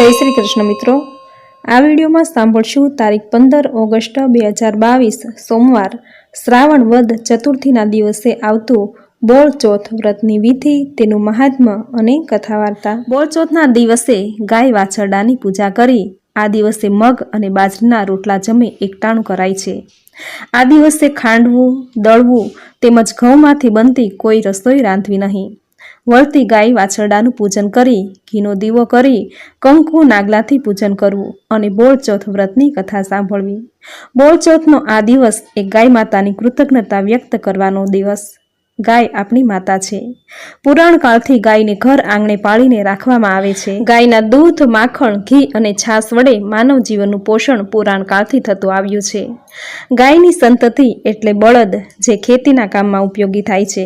જય શ્રી કૃષ્ણ મિત્રો. આ વિડીયોમાં સાંભળશું તારીખ પંદર ઓગસ્ટ બે હજાર બાવીસ, સોમવાર. શ્રાવણ વદ ચતુર્થીના દિવસે આવતું બોળચોથ વ્રતની વિધિ, તેનું મહાત્મ્ય અને કથા વાર્તા બોળચોથના દિવસે ગાય વાછરડાની પૂજા કરી. આ દિવસે મગ અને બાજરીના રોટલા જમે એકટાણું કરાય છે. આ દિવસે ખાંડવું, દળવું તેમજ ઘઉંમાંથી બનતી કોઈ રસોઈ રાંધવી નહીં. વળતી ગાય વાછરડાનું પૂજન કરી, ઘીનો દીવો કરી, કંકુ નાગલાથી પૂજન કરવું અને બોળચોથ વ્રતની કથા સાંભળવી. બોળચોથનો આ દિવસ એ ગાય માતાની કૃતજ્ઞતા વ્યક્ત કરવાનો દિવસ. ગાય આપણી માતા છે. પુરાણ કાળથી ગાયને ઘર આંગણે પાળીને રાખવામાં આવે છે. ગાયના દૂધ, માખણ, ઘી અને છાસ વડે માનવ જીવનનું પોષણ પુરાણ કાળથી થતું આવ્યું છે. ગાયની સંતતિ એટલે બળદ, જે ખેતીના કામમાં ઉપયોગી થાય છે.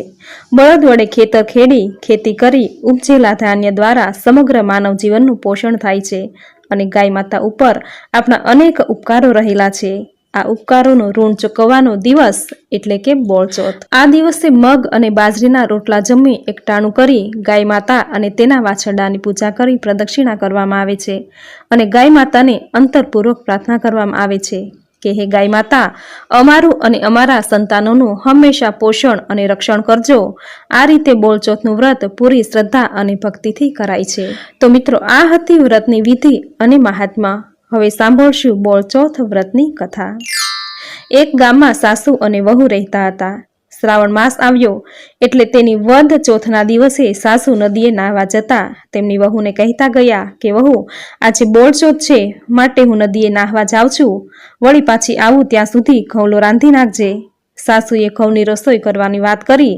બળદ વડે ખેતર ખેડી, ખેતી કરી, ઉપજેલા ધાન્ય દ્વારા સમગ્ર માનવ જીવનનું પોષણ થાય છે અને ગાય માતા ઉપર આપણા અનેક ઉપકારો રહેલા છે. આ ઉપકારોનું ઋણ ચૂકવવાનો દિવસ એટલે કે બોળચોથ. આ દિવસે મગ અને બાજરીના રોટલા જમી એકટાણું કરી ગાય માતા અને તેના વાછરડાની પૂજા કરી પ્રદક્ષિણા કરવામાં આવે છે અને ગાય માતાને અંતરપૂર્વક પ્રાર્થના કરવામાં આવે છે કે હે ગાય માતા, અમારું અને અમારા સંતાનોનું હંમેશા પોષણ અને રક્ષણ કરજો. આ રીતે બોળચોથનું વ્રત પૂરી શ્રદ્ધા અને ભક્તિથી કરાય છે. તો મિત્રો, આ હતી વ્રતની વિધિ અને મહાત્મા. હવે સાંભળશું બોળચોથ વ્રતની કથા. એક ગામમાં સાસુ અને વહુ રહેતા હતા. શ્રાવણ માસ આવ્યો એટલે તેની વધ ચોથના દિવસે સાસુ નદીએ નાહવા જતા તેમની વહુને કહેતા ગયા કે, વહુ, આજે બોળચોથ છે, માટે હું નદીએ નાહવા જાઉં છું. વળી પાછી આવું ત્યાં સુધી ઘઉલો રાંધી નાખજે. સાસુએ ઘઉંની રસોઈ કરવાની વાત કરી,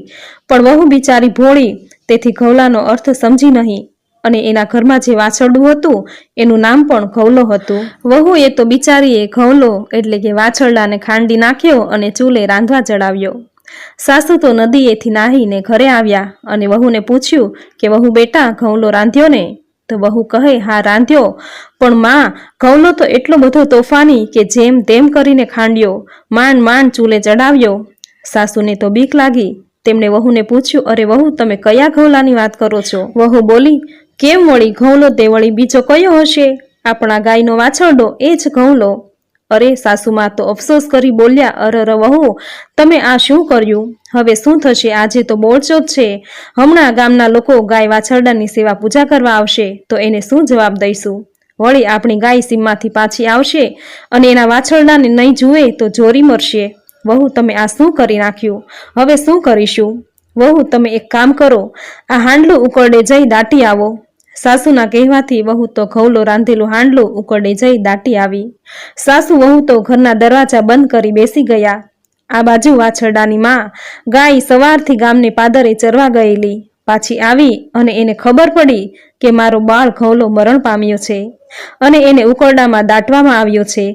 પણ વહુ બિચારી ભોળી, તેથી ઘઉલાનો અર્થ સમજી નહીં. અને એના ઘરમાં જે વાછરડું હતું, એનું નામ પણ ઘઉલો હતું. વહુ એ તો બિચારીએ ઘઉલો એટલે કે વાછરડાને ખાંડી નાખ્યો અને ચૂલે રાંધવા ચડાવ્યો. સાસુ તો નદીએથી નાહીને ઘરે આવ્યા અને વહુને પૂછ્યું કે, વહુ બેટા, ઘઉલો રાંધ્યો ને? તો વહુ કહે, હા, રાંધ્યો. પણ માં, ઘઉલો તો એટલો બધો તોફાની કે જેમ તેમ કરીને ખાંડ્યો. માંડ માંડ ચૂલે ચડાવ્યો. સાસુને તો બીક લાગી. તેમણે વહુને પૂછ્યું, અરે વહુ, તમે કયા ઘઉલાની વાત કરો છો? વહુ બોલી કેમ વળી ઘઉંલો તે વળી બીજો કયો હશે? આપણા ગાયનો વાછરડો એ જ ઘઉંલો. અરે સાસુમાં તો અફસોસ કરી બોલ્યા અરર વહુ, તમે આ શું કર્યું? હવે શું થશે? આજે તો બોળચોથ છે. હમણાં ગામના લોકો ગાય વાછરડાની સેવા પૂજા કરવા આવશે, તો એને શું જવાબ દઈશું? વળી આપણી ગાય સીમમાંથી પાછી આવશે અને એના વાછરડાને નહીં જુએ તો જોરી મરશે. વહુ, તમે આ શું કરી નાખ્યું? હવે શું કરીશું? વહુ, તમે એક કામ કરો. આ હાંડલું ઉકરડે જઈ દાટી આવો. સાસુના કહેવાથી વહુ તો ઘઉલો રાંધેલું હાંડલું ઉકળે જઈ દાટી આવી. સાસુ વહુ તો ઘરના દરવાજા બંધ કરી બેસી ગયા. આ બાજુ વાછરડાની માં ગાય સવારથી ગામને પાદરે ચરવા ગયેલી. પાછી આવી અને એને ખબર પડી કે મારો બાળ ઘઉલો મરણ પામ્યો છે અને એને ઉકરડામાં દાટવામાં આવ્યો છે.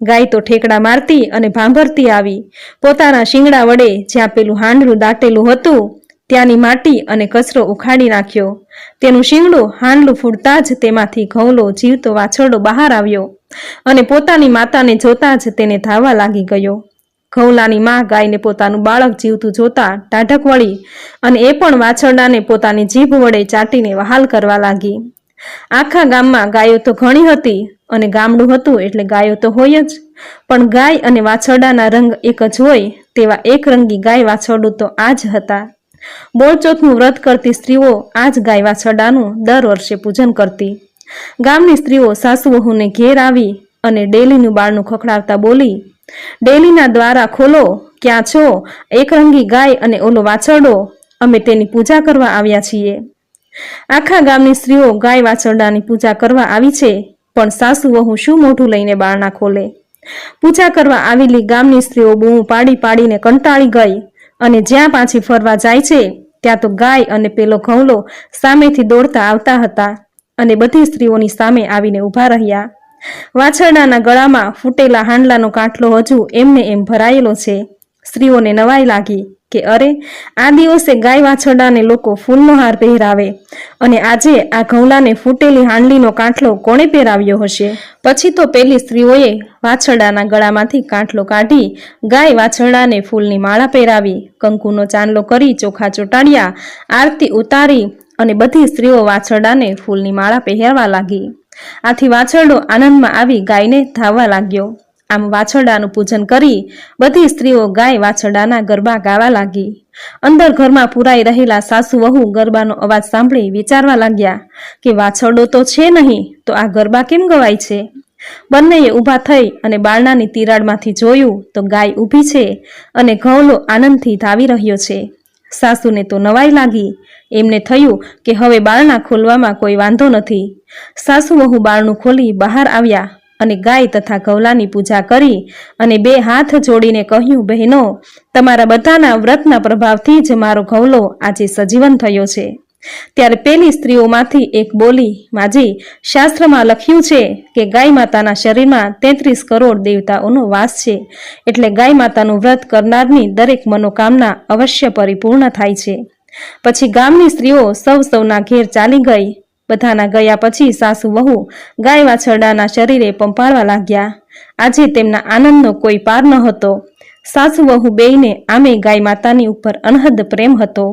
ગાય તો ઠેકડા મારતી અને ભાંભરતી આવી. પોતાના શિંગડા વડે જ્યાં પેલું હાંડલું દાટેલું હતું ત્યાંની માટી અને કચરો ઉખાડી નાખ્યો. તેનું શિંગડું, હાંડલું ફૂટતા જ તેમાંથી ઘઉલો જીવતો વાછરડો બહાર આવ્યો અને પોતાની માતાને જોતા જ તેને ધાવવા લાગી ગયો. ઘઉલાની માં ગાયને પોતાનું બાળક જીવતું જોતા ટાઢક વળી અને એ પણ વાછરડાને પોતાની જીભ વડે ચાટીને વહાલ કરવા લાગી. આખા ગામમાં ગાયો તો ઘણી હતી અને ગામડું હતું એટલે ગાયો તો હોય જ, પણ ગાય અને વાછરડાના રંગ એક જ હોય તેવા એક રંગી ગાય વાછરડું તો આ જ હતા. બોળચોથનું વ્રત કરતી સ્ત્રીઓ આ જ ગાય વાછરડાનું દર વર્ષે પૂજન કરતી. ગામની સ્ત્રીઓ સાસુ વહુને ઘેર આવી અને ડેલીનું બાળનું ખખડાવતા બોલી, ડેલીના દ્વારા ખોલો, ક્યાં છો? એકરંગી ગાય અને ઓલો વાછરડો. અમે તેની પૂજા કરવા આવ્યા છીએ. આખા ગામની સ્ત્રીઓ ગાય વાછરડાની પૂજા કરવા આવી છે, પણ સાસુ વહુ શું મોઢું લઈને બારણા ખોલે? પૂજા કરવા આવેલી ગામની સ્ત્રીઓ બૂમ પાડી પાડીને કંટાળી ગઈ અને જ્યાં પાછી ફરવા જાય છે, ત્યાં તો ગાય અને પેલો ઘઉલો સામેથી દોડતા આવતા હતા અને બધી સ્ત્રીઓની સામે આવીને ઊભા રહ્યા. વાછરડાના ગળામાં ફૂટેલા હાંડલાનો કાંઠલો હજુ એમને એમ ભરાયેલો છે. સ્ત્રીઓને નવાઈ લાગી. કે અરે, આ દિવસે ગાય વાછરડાને લોકો ફૂલનો હાર પહેરાવે અને આજે આ ઘઉલાને ફૂટેલી હાંડલીનો કાંઠલો કોણે પહેરાવ્યો હશે? પછી તો પેલી સ્ત્રીઓએ વાછરડાના ગળામાંથી કાંઠલો કાઢી ગાય વાછરડાને ફૂલની માળા પહેરાવી, કંકુનો ચાંદલો કરી, ચોખા ચોટાડ્યા, આરતી ઉતારી અને બધી સ્ત્રીઓ વાછરડાને ફૂલની માળા પહેરવા લાગી. આથી વાછરડો આનંદમાં આવી ગાયને ધાવવા લાગ્યો. આમ વાછરડાનું પૂજન કરી બધી સ્ત્રીઓ ગાય વાછરડાના ગરબા ગાવા લાગી. અંદર ઘરમાં પુરાઈ રહેલા સાસુ વહુ ગરબાનો અવાજ સાંભળી વિચારવા લાગ્યા કે વાછરડો તો છે નહીં, તો આ ગરબા કેમ ગવાય છે? બંનેએ ઊભા થઈ અને બારણાની તિરાડમાંથી જોયું તો ગાય ઊભી છે અને ઘઉલો આનંદથી ધાવી રહ્યો છે. સાસુને તો નવાઈ લાગી. એમને થયું કે હવે બારણા ખોલવામાં કોઈ વાંધો નથી. સાસુ વહુ બારણું ખોલી બહાર આવ્યા. અને ગાય તથા ગૌલાની પૂજા કરી અને બે હાથ જોડીને કહ્યું, બહેનો, તમારા બધાના વ્રતના પ્રભાવથી જ મારો ઘવલો આજે સજીવન થયો છે. ત્યારે પેલી સ્ત્રીઓમાંથી એક બોલી, માજી, શાસ્ત્રમાં લખ્યું છે કે ગાય માતાના શરીરમાં તેત્રીસ કરોડ દેવતાઓનો વાસ છે. એટલે ગાય માતાનું વ્રત કરનારની દરેક મનોકામના અવશ્ય પરિપૂર્ણ થાય છે. પછી ગામની સ્ત્રીઓ સૌ સૌના ઘેર ચાલી ગઈ બધાના ગયા પછી સાસુ વહુ ગાય વાછરડાના શરીરે પંપાળવા લાગ્યા. આજે તેમના આનંદનો કોઈ પાર ન હતો સાસુ વહુ બેયને આમે ગાય માતાની ઉપર અનહદ પ્રેમ હતો.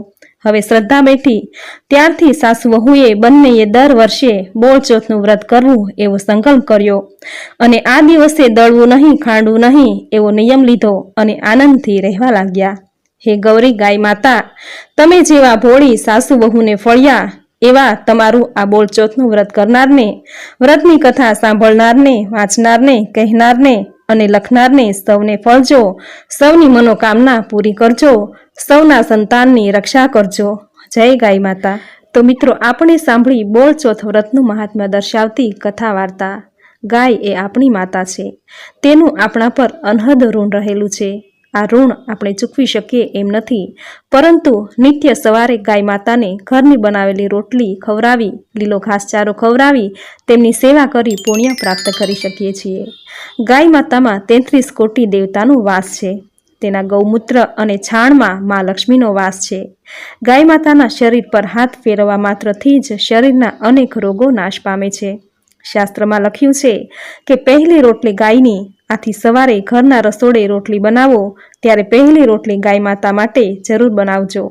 હવે શ્રદ્ધા બેઠી. ત્યારથી સાસુ વહુએ બંનેએ દર વર્ષે બોળચોથનું વ્રત કરવું એવો સંકલ્પ કર્યો અને આ દિવસે દળવું નહીં, ખાંડવું નહીં એવો નિયમ લીધો અને આનંદથી રહેવા લાગ્યા. હે ગૌરી ગાય માતા, તમે જેવા ભોળી સાસુ વહુને ફળ્યા એવા તમારું આ બોળચોથનું વ્રત કરનારને, વ્રતની કથા સાંભળનારને, વાંચનારને, કહેનારને અને લખનારને સૌને ફળજો, સૌની મનોકામના પૂરી કરજો, સૌના સંતાનની રક્ષા કરજો. જય ગાય માતા. તો મિત્રો, આપણે સાંભળી બોળચોથ વ્રતનું મહાત્મ્ય દર્શાવતી કથા વાર્તા ગાય એ આપણી માતા છે. તેનું આપણા પર અનહદ ઋણ રહેલું છે. આ ઋણ આપણે ચૂકવી શકીએ એમ નથી. પરંતુ નિત્ય સવારે ગાય માતાને ઘરની બનાવેલી રોટલી ખવડાવી, લીલો ઘાસચારો ખવડાવી, તેમની સેવા કરી પુણ્ય પ્રાપ્ત કરી શકીએ છીએ. ગાય માતામાં તેત્રીસ કોટી દેવતાનો વાસ છે. તેના ગૌમૂત્ર અને છાણમાં મા લક્ષ્મીનો વાસ છે. ગાય માતાના શરીર પર હાથ ફેરવવા માત્રથી જ શરીરના અનેક રોગો નાશ પામે છે. શાસ્ત્રમાં લખ્યું છે કે પહેલી રોટલી ગાયની આથી સવારે ઘરના રસોડે રોટલી બનાવો, ત્યારે પહેલી રોટલી ગાય માતા માટે જરૂર બનાવજો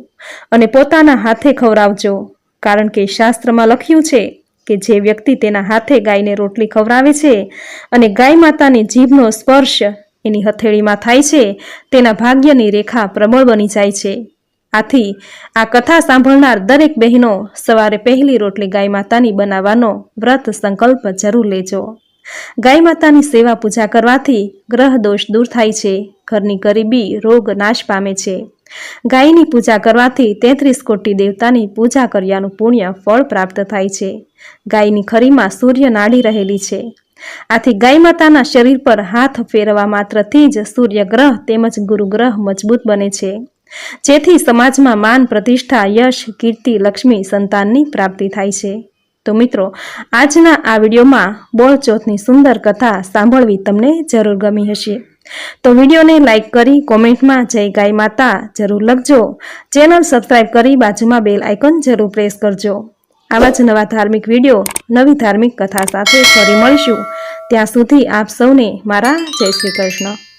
અને પોતાના હાથે ખવડાવજો. કારણ કે શાસ્ત્રમાં લખ્યું છે કે જે વ્યક્તિ તેના હાથે ગાયને રોટલી ખવડાવે છે અને ગાય માતાની જીભનો સ્પર્શ એની હથેળીમાં થાય છે, તેના ભાગ્યની રેખા પ્રબળ બની જાય છે. આથી આ કથા સાંભળનાર દરેક બહેનો સવારે પહેલી રોટલી ગાય માતાની બનાવવાનો વ્રત સંકલ્પ જરૂર લેજો. ગાય માતાની સેવા પૂજા કરવાથી ગ્રહ દોષ દૂર થાય છે. ઘરની ગરીબી, રોગ નાશ પામે છે. ગાયની પૂજા કરવાથી તેત્રીસ કોટી દેવતાની પૂજા કર્યાનું પુણ્ય ફળ પ્રાપ્ત થાય છે. ગાયની ખરીમાં સૂર્ય નાડી રહેલી છે. આથી ગાય માતાના શરીર પર હાથ ફેરવા માત્રથી જ સૂર્ય ગ્રહ તેમજ ગુરુ ગ્રહ મજબૂત બને છે. જેથી સમાજમાં માન પ્રતિષ્ઠા, યશ, કીર્તિ, લક્ષ્મી, સંતાનની પ્રાપ્તિ થાય છે. તો મિત્રો, આજના આ વિડીયોમાં બોળચોથની સુંદર કથા સાંભળવી તમને જરૂર ગમી હશે. તો વિડીયોને લાઇક કરી કોમેન્ટમાં જય ગાય માતા જરૂર લખજો. ચેનલ સબસ્ક્રાઈબ કરી બાજુમાં બેલ આઇકન જરૂર પ્રેસ કરજો. આવા જ નવા ધાર્મિક વીડિયો, નવી ધાર્મિક કથા સાથે ફરી મળીશું. ત્યાં સુધી આપ સૌને મારા જય શ્રી કૃષ્ણ.